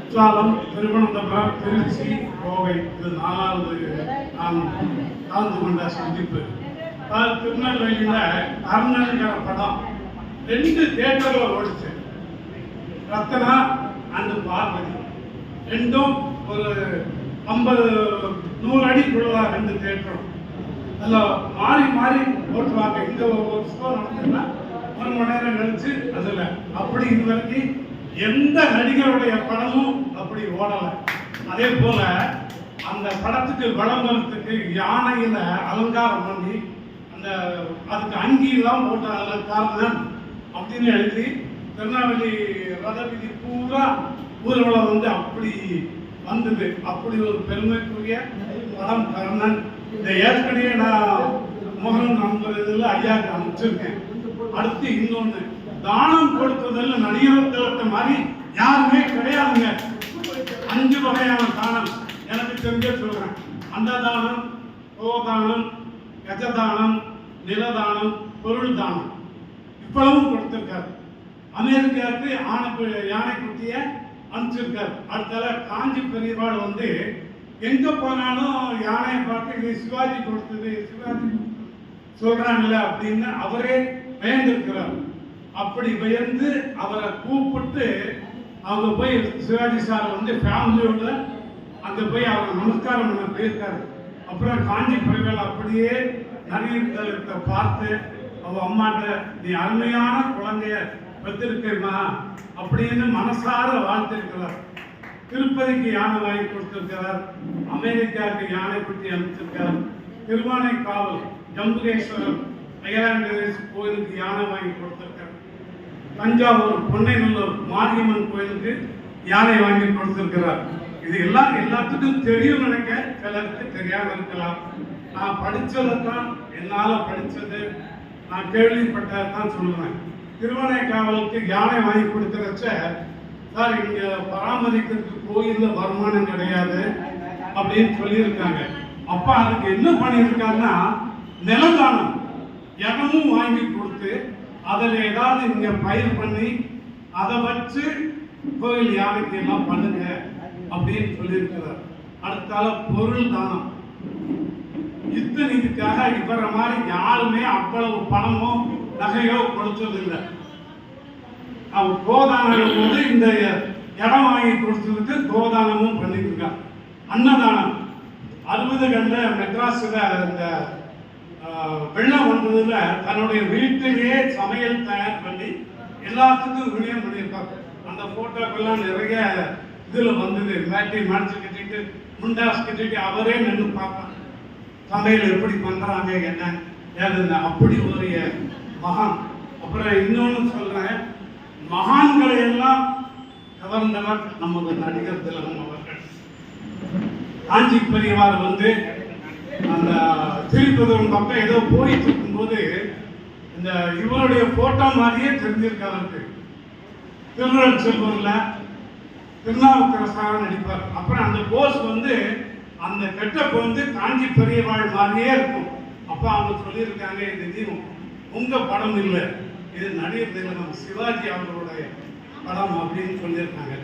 குற்றாலம் திருவனந்தபுரம் திருச்சி கோவை இது நாலாவது நான் கலந்து கொண்ட சந்திப்பு. அதாவது திருநெல்வேலியில் கர்ணன்கிற படம் ரெண்டு தேட்டரில் ஓடிச்சு. ரத்தனா அண்ட் பார்வதி. ரெண்டும் ஒரு ஐம்பது நூறு அடிக்குள்ள ரெண்டு தேட்டரும் அதில் மாறி மாறி ஓட்டுவாங்க. இங்கே ஒரு ஸ்கோர் நடந்ததுன்னா ஒரு மணி நேரம் கழிச்சு அதில் அப்படி இது வரைக்கும் எந்த நடிகருடைய படமும் அப்படி ஓடலை. அதே போல அந்த படத்துக்கு விளம்பரத்துக்கு யானையில அலங்காரம் பண்ணி அந்த அதுக்கு அங்கியெல்லாம் போட்ட அலங்காரம் அப்படின்னு எழுதி திருநெல்வேலி ரதவிதி பூரா ஊர்வலம் வந்து அப்படி வந்தது. அப்படி ஒரு பெருமைக்குரிய படம் கர்ணன் இதை ஏற்கனவே நான் முகம் நம்புறதுல ஐயாவுக்கு அனுப்பிச்சிருக்கேன். அடுத்து இன்னொன்று தானம் கொடுத்ததில் நடிகரத்தை திலத்த மாதிரி யாருமே கிடையாதுங்க. அஞ்சு வகையான தானம். எனக்கு தெரிஞ்ச சொல்றேன். அன்னதானம் கோதானம் கஜதானம் நிலதானம் பொருள் தானம். இவ்வளவும் கொடுத்திருக்காரு. அமெரிக்காவுக்கு ஆணை யானை குட்டிய அனுப்பிச்சிருக்காரு. அடுத்தால காஞ்சி பெரியவாள் வந்து எங்க போனாலும் யானையை பார்த்து இது சிவாஜி கொடுத்தது சிவாஜி சொல்றாங்கல்ல அப்படின்னு அவரே பயந்திருக்கிறார். அப்படி பயந்து அவரை கூப்பிட்டு அவங்க போய் சிவாஜி சார் வந்து ஃபேமிலியோட அங்க போய் அவர் நமஸ்காரம் பண்ண போயிருக்காரு. அப்புறம் காஞ்சி பரிவேல் அப்படியே நவீனத்தை பார்த்து அவ அம்மாட்ட நீ அருமையான குழந்தைய பெற்றிருக்கேம்மா அப்படின்னு மனசார வாழ்த்திருக்கிறார். திருப்பதிக்கு யானை வாங்கி கொடுத்திருக்கிறார். அமெரிக்காவுக்கு யானை குட்டி அனுப்பிச்சிருக்கார். திருவானைக்காவல் ஜம்புகேஸ்வரம் அயலாண்டேஸ் கோயிலுக்கு யானை வாங்கி கொடுத்திருக்கார் தஞ்சாவூர் பொன்னைநல்லூர் மாரியம்மன் கோயிலுக்கு யானை வாங்கி கொடுத்திருக்கிறார். இது எல்லாம் எல்லாத்துக்கும் தெரியும் நினைக்க சிலருக்கு தெரியாமல் இருக்கலாம். நான் படித்தது தான் என்னால் படித்தது நான் கேள்விப்பட்டதான் சொல்லுவேன். திருவனைக்காவலுக்கு யானை வாங்கி கொடுக்கறச்ச சார் இங்கே பராமரிக்கிறதுக்கு கோயிலில் வருமானம் கிடையாது அப்படின்னு சொல்லியிருக்காங்க. அப்போ அதுக்கு என்ன பண்ணியிருக்காங்கன்னா நிலதானம் இடமும் வாங்கி கொடுத்து அதில் ஏதாவது இங்கே பயிர் பண்ணி அதை வச்சு கோயில் யானைக்கு எல்லாம் பண்ணுங்க அப்படின்னு சொல்லியிருக்கிறார். அடுத்தால பொருள் தானம். யுத்த நீதிக்காக இவரை மாதிரி யாருமே அவ்வளவு பணமோ நகையோ கொடுத்ததில்லை. அவர் கோதானம் போது இந்த இடம் வாங்கி கொடுத்ததுக்கு கோதானமும் பண்ணியிருக்கார் அன்னதானம். அறுபது கண்ட மெட்ராஸில் இந்த வெள்ளம் வந்ததுல தன்னுடைய வீட்டிலேயே சமையல் தயார் பண்ணி எல்லாத்துக்கும் விநியோகம் பண்ணியிருப்பாங்க. அந்த போட்டோக்கெல்லாம் நிறைய இதுல வந்தது. மேட்டி மடிச்சு கட்டிட்டு முண்டாஸ் கட்டிட்டு அவரே நின்று பார்ப்பாங்க. சமையல் எப்படி பண்றாங்க என்ன? ஏதுன்னு. அப்படி ஒரு மகான். அப்புறம் இன்னொன்னு சொல்றேன். மகான்களை எல்லாம் கவர்ந்தவர் நமது நடிகர் திலகம் அவர்கள். காஞ்சி பெரியவார் வந்து அந்த திருப்பதூர் பக்கம் ஏதோ போயிட்டு இருக்கும்போது இந்த இவருடைய போட்டோ மாதிரியே தெரிஞ்சிருக்கு அவருக்கு. திருநெல் செல்வரில் திருநாவுக்கரசாக நடிப்பார். அப்புறம் அந்த போஸ் வந்து அந்த கெட்டப் வந்து காஞ்சி பெரியவாள் மாதிரியே இருக்கும். அப்போ அவங்க சொல்லியிருக்காங்க இது தீபம் உங்கள் படம் இல்லை. இது நடிகர் திலகம் சிவாஜி அவர்களுடைய படம் அப்படின்னு சொல்லியிருக்காங்க.